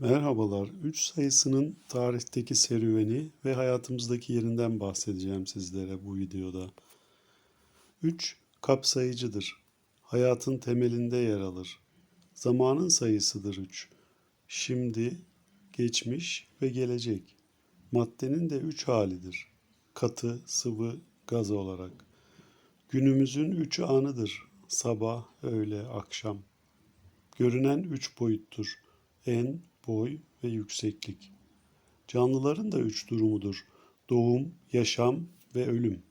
Merhabalar. 3 sayısının tarihteki serüveni ve hayatımızdaki yerinden bahsedeceğim sizlere bu videoda. 3 kapsayıcıdır. Hayatın temelinde yer alır. Zamanın sayısıdır 3. Şimdi, geçmiş ve gelecek. Maddenin de 3 halidir. Katı, sıvı, gaz olarak. Günümüzün 3 anıdır. Sabah, öğle, akşam. Görünen 3 boyuttur. En, boy ve yükseklik. Canlıların da üç durumudur. Doğum, yaşam ve ölüm.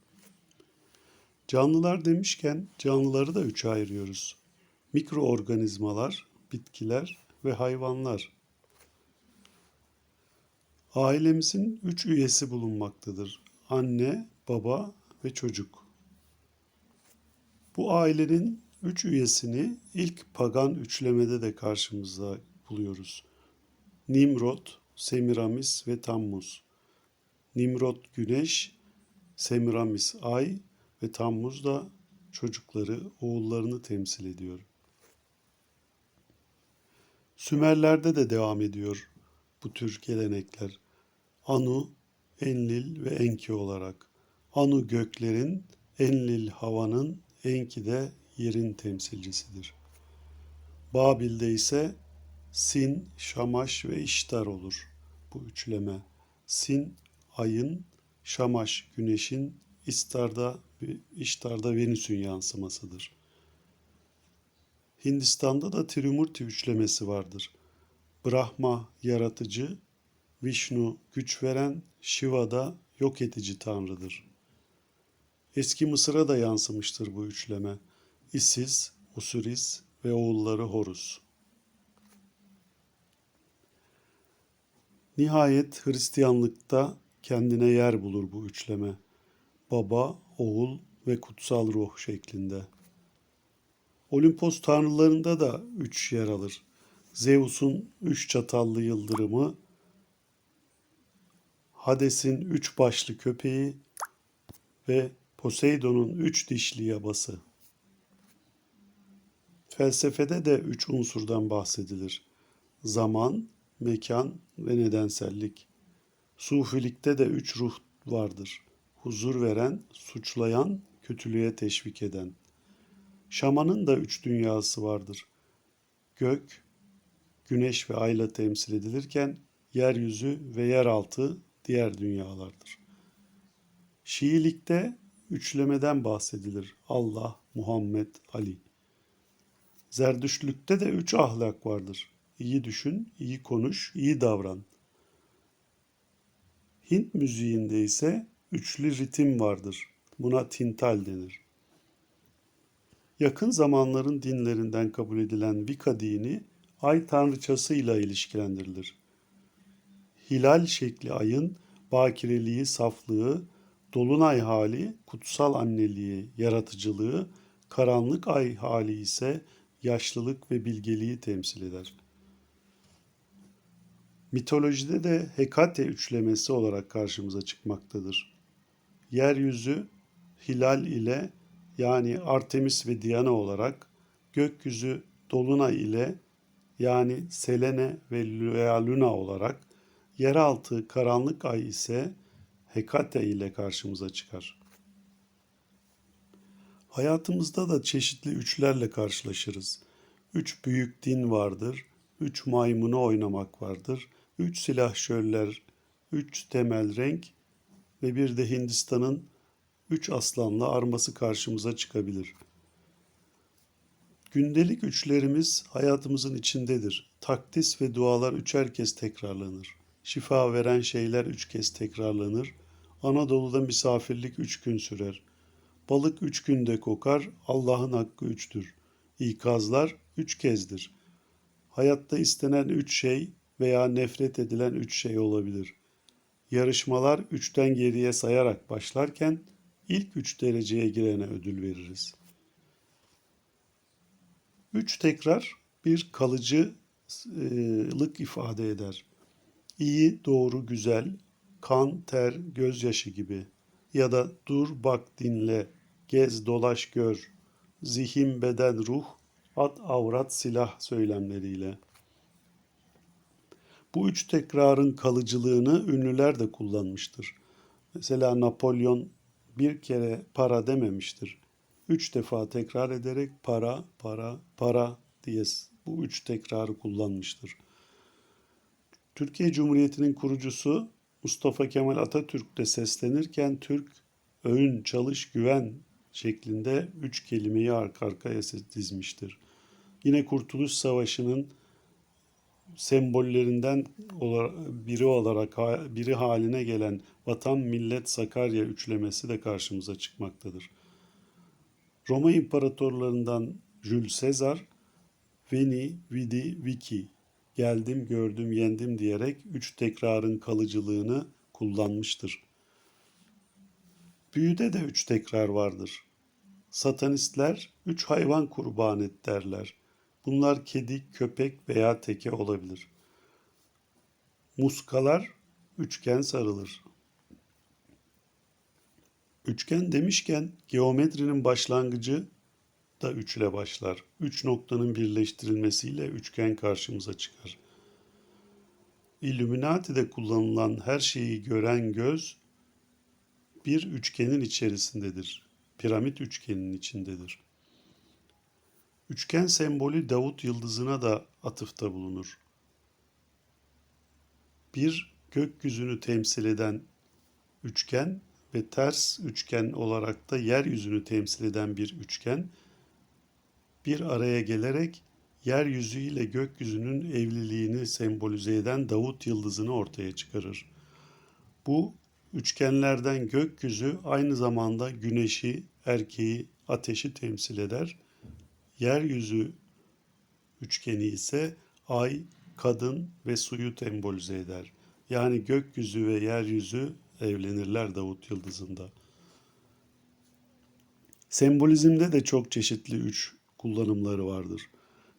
Canlılar demişken canlıları da üçe ayırıyoruz. Mikroorganizmalar, bitkiler ve hayvanlar. Ailemizin üç üyesi bulunmaktadır. Anne, baba ve çocuk. Bu ailenin üç üyesini ilk pagan üçlemede de karşımızda buluyoruz. Nimrod, Semiramis ve Tammuz. Nimrod güneş, Semiramis ay ve Tammuz da çocukları, oğullarını temsil ediyor. Sümerlerde de devam ediyor bu tür gelenekler. Anu, Enlil ve Enki olarak. Anu göklerin, Enlil havanın, Enki de yerin temsilcisidir. Babil'de ise Sin, Şamaş ve İştar olur bu üçleme. Sin ayın, Şamaş güneşin, İstar'da İştar'da Venüs'ün yansımasıdır. Hindistan'da da Trimurti üçlemesi vardır. Brahma yaratıcı, Vishnu güç veren, Shiva da yok edici tanrıdır. Eski Mısır'a da yansımıştır bu üçleme. Isis, Osiris ve oğulları Horus. Nihayet Hristiyanlıkta kendine yer bulur bu üçleme. Baba, oğul ve kutsal ruh şeklinde. Olimpos tanrılarında da üç yer alır. Zeus'un üç çatallı yıldırımı, Hades'in üç başlı köpeği ve Poseidon'un üç dişli yabası. Felsefede de üç unsurdan bahsedilir. Zaman, mekan ve nedensellik. Sufilikte de üç ruh vardır. Huzur veren, suçlayan, kötülüğe teşvik eden. Şamanın da üç dünyası vardır. Gök, güneş ve ayla temsil edilirken yeryüzü ve yeraltı diğer dünyalardır. Şiilikte üçlemeden bahsedilir. Allah, Muhammed, Ali. Zerdüştlükte de üç ahlak vardır. İyi düşün, iyi konuş, iyi davran. Hint müziğinde ise üçlü ritim vardır. Buna tintal denir. Yakın zamanların dinlerinden kabul edilen Vika dini ay tanrıçasıyla ilişkilendirilir. Hilal şekli ayın bakireliği, saflığı, dolunay hali, kutsal anneliği, yaratıcılığı, karanlık ay hali ise yaşlılık ve bilgeliği temsil eder. Mitolojide de Hekate üçlemesi olarak karşımıza çıkmaktadır. Yeryüzü hilal ile yani Artemis ve Diana olarak, gökyüzü Dolunay ile yani Selene ve Luna olarak, yeraltı karanlık ay ise Hekate ile karşımıza çıkar. Hayatımızda da çeşitli üçlerle karşılaşırız. Üç büyük din vardır, üç maymunu oynamak vardır, üç silahşörler, üç temel renk ve bir de Hindistan'ın üç aslanla arması karşımıza çıkabilir. Gündelik üçlerimiz hayatımızın içindedir. Takdis ve dualar üçer kez tekrarlanır. Şifa veren şeyler üç kez tekrarlanır. Anadolu'da misafirlik üç gün sürer. Balık üç günde kokar, Allah'ın hakkı üçtür. İkazlar üç kezdir. Hayatta istenen üç şey veya nefret edilen üç şey olabilir. Yarışmalar üçten geriye sayarak başlarken ilk üç dereceye girene ödül veririz. Üç tekrar bir kalıcılık ifade eder. İyi, doğru, güzel, kan, ter, gözyaşı gibi ya da dur, bak, dinle, gez, dolaş, gör, zihin, beden, ruh, at, avrat, silah söylemleriyle. Bu üç tekrarın kalıcılığını ünlüler de kullanmıştır. Mesela Napolyon bir kere para dememiştir. Üç defa tekrar ederek para, para, para diye bu üç tekrarı kullanmıştır. Türkiye Cumhuriyeti'nin kurucusu Mustafa Kemal Atatürk de seslenirken Türk, öğün, çalış, güven şeklinde üç kelimeyi arka arkaya dizmiştir. Yine Kurtuluş Savaşı'nın sembollerinden biri olarak biri haline gelen Vatan Millet Sakarya üçlemesi de karşımıza çıkmaktadır. Roma imparatorlarından Jules Caesar Veni, Vidi, Vici geldim, gördüm, yendim diyerek üç tekrarın kalıcılığını kullanmıştır. Büyüde de üç tekrar vardır. Satanistler üç hayvan kurban et derler. Bunlar kedi, köpek veya teke olabilir. Muskalar üçgen sarılır. Üçgen demişken geometrinin başlangıcı da üçle başlar. Üç noktanın birleştirilmesiyle üçgen karşımıza çıkar. Illuminati'de kullanılan her şeyi gören göz bir üçgenin içerisindedir. Piramit üçgeninin içindedir. Üçgen sembolü Davut yıldızına da atıfta bulunur. Bir gökyüzünü temsil eden üçgen ve ters üçgen olarak da yeryüzünü temsil eden bir üçgen bir araya gelerek yeryüzü ile gökyüzünün evliliğini sembolize eden Davut yıldızını ortaya çıkarır. Bu üçgenlerden gökyüzü aynı zamanda güneşi, erkeği, ateşi temsil eder. Yeryüzü üçgeni ise ay, kadın ve suyu sembolize eder. Yani gökyüzü ve yeryüzü evlenirler Davut yıldızında. Sembolizmde de çok çeşitli üç kullanımları vardır.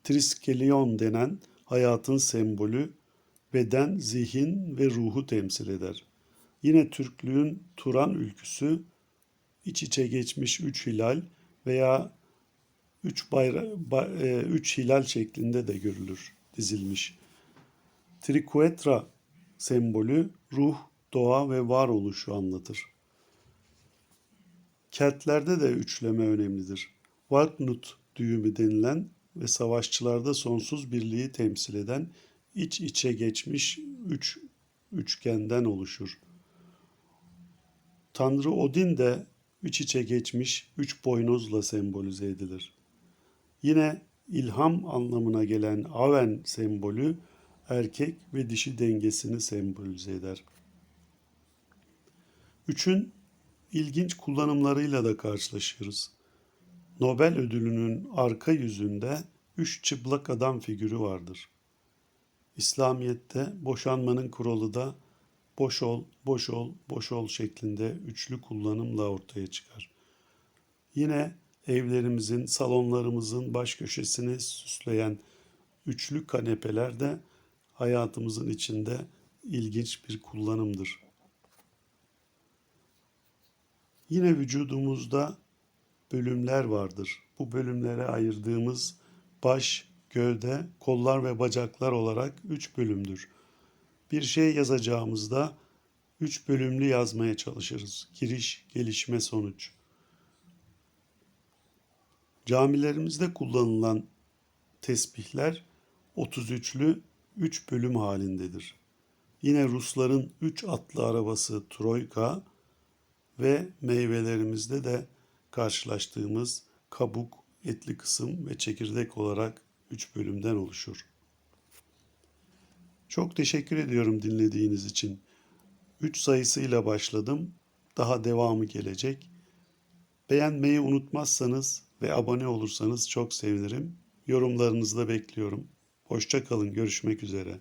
Triskelion denen hayatın sembolü beden, zihin ve ruhu temsil eder. Yine Türklüğün Turan ülküsü iç içe geçmiş üç hilal veya üç, bayra, ba, e, üç hilal şeklinde de görülür, dizilmiş. Triquetra sembolü ruh, doğa ve varoluşu anlatır. Keltlerde de üçleme önemlidir. Walknut düğümü denilen ve savaşçılarda sonsuz birliği temsil eden iç içe geçmiş üç üçgenden oluşur. Tanrı Odin de iç içe geçmiş üç boynuzla sembolize edilir. Yine ilham anlamına gelen Aven sembolü erkek ve dişi dengesini sembolize eder. Üçün ilginç kullanımlarıyla da karşılaşıyoruz. Nobel ödülünün arka yüzünde üç çıplak adam figürü vardır. İslamiyet'te boşanmanın kuralı da boş ol, boş ol, boş ol şeklinde üçlü kullanımla ortaya çıkar. Yine evlerimizin, salonlarımızın baş köşesini süsleyen üçlü kanepeler de hayatımızın içinde ilginç bir kullanımdır. Yine vücudumuzda bölümler vardır. Bu bölümlere ayırdığımız baş, gövde, kollar ve bacaklar olarak üç bölümdür. Bir şey yazacağımızda üç bölümlü yazmaya çalışırız. Giriş, gelişme, sonuç. Camilerimizde kullanılan tesbihler 33'lü 3 bölüm halindedir. Yine Rusların 3 atlı arabası Troika ve meyvelerimizde de karşılaştığımız kabuk, etli kısım ve çekirdek olarak 3 bölümden oluşur. Çok teşekkür ediyorum dinlediğiniz için. 3 sayısıyla başladım. Daha devamı gelecek. Beğenmeyi unutmazsanız ve abone olursanız çok sevinirim. Yorumlarınızı da bekliyorum. Hoşça kalın. Görüşmek üzere.